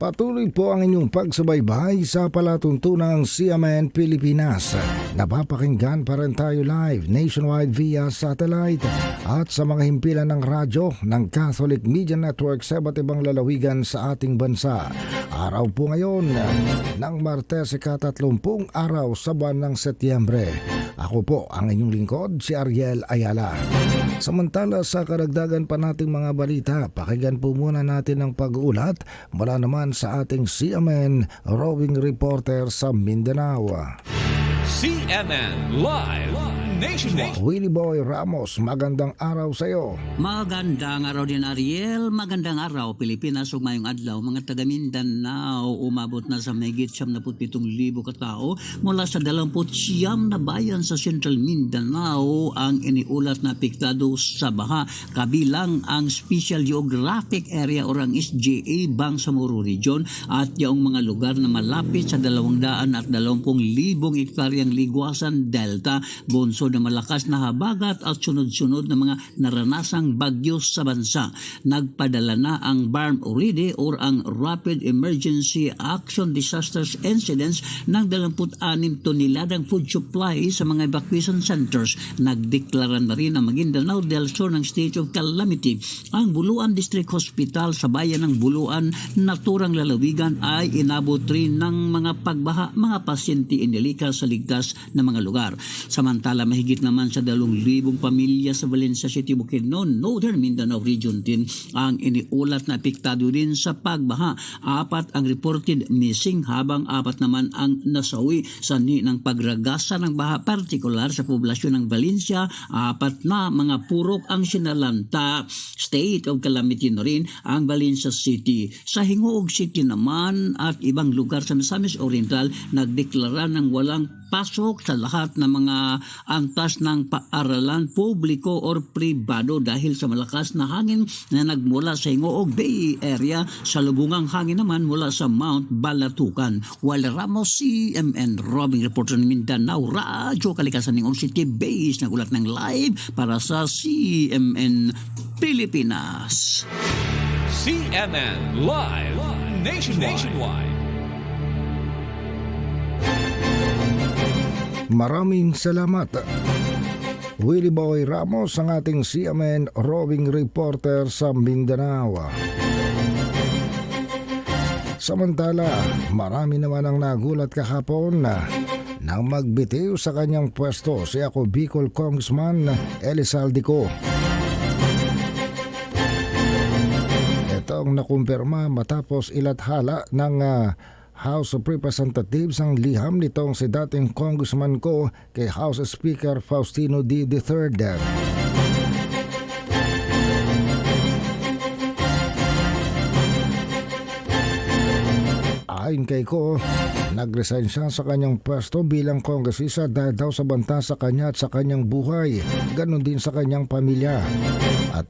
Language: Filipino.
Patuloy po ang inyong pagsubaybay sa palatuntunang CMN Pilipinas. Napapakinggan pa rin tayo live nationwide via satellite at sa mga himpilan ng radyo ng Catholic Media Network sa iba't ibang lalawigan sa ating bansa. Araw po ngayon ng Martes ikatatlongpung araw sa buwan ng Setyembre. Ako po ang inyong lingkod, si Ariel Ayala. Samantala sa karagdagan pa nating mga balita, pakinggan po muna natin ang pag-uulat mula naman sa ating CMN rowing reporter sa Mindanao. CNN Live Nationwide. Willie Boy Ramos, magandang araw sa iyo. Magandang araw din Ariel, magandang araw Pilipinas. Ug mayong adlaw mga taga Mindanao umabot na sa mahigit 77,000 katao mula sa 29 na bayan sa Central Mindanao ang iniulat na apektado sa baha. Kabilang ang Special Geographic Area or ang SGA Bangsamoro Region at yung mga lugar na malapit sa 200 at 20,000 hektaryang ligwasan Delta. Bunso na malakas na habagat at sunod-sunod na mga naranasang bagyo sa bansa. Nagpadala na ang BARM Oride or ang Rapid Emergency Action Disasters Incidents ng 26 toneladang food supply sa mga evacuation centers. Nagdeklara na rin ang Maguindanao del Sur ng state of calamity. Ang Buluan District Hospital sa bayan ng Buluan, naturang lalawigan ay inabot rin ng mga pagbaha mga pasyente inilika sa ligtas na mga lugar. Samantala, mahigit naman sa 2,000 pamilya sa Valencia City, Bukidnon, Northern Mindanao Region din ang iniulat na apektado din sa pagbaha. Apat ang reported missing habang apat naman ang nasawi sa ni ng pagragasa ng baha partikular sa poblasyon ng Valencia. Apat na mga purok ang sinalanta. State of calamity na rin ang Valencia City. Sa Hingoog City naman at ibang lugar sa Misamis Oriental nagdeklara ng walang pasok sa lahat ng mga antas ng paaralan publiko or pribado dahil sa malakas na hangin na nagmula sa Hingoog Bay Area sa lubungang hangin naman mula sa Mount Balatukan. Wala Ramos, CMN Robing Reporter ng Mindanao, Radyo Kalikasan ng City Base, nagulat ng live para sa CMN Pilipinas. CNN Live Nationwide. Maraming salamat. Willie Boy Ramos ang ating CMN rowing reporter sa Mindanao. Samantala, marami naman ang nagulat kahapon na nang magbitiw sa kanyang pwesto si ako Bicol Congressman Elisaldico. Ito ang nakumpirma matapos ilathala ng ah, House of Representatives ang liham nitong si dating congressman ko kay House Speaker Faustino D. III. Ayon kay ko, nag-resign siya sa kanyang pwesto bilang kongresista dahil daw sa banta sa kanya at sa kanyang buhay, ganon din sa kanyang pamilya. At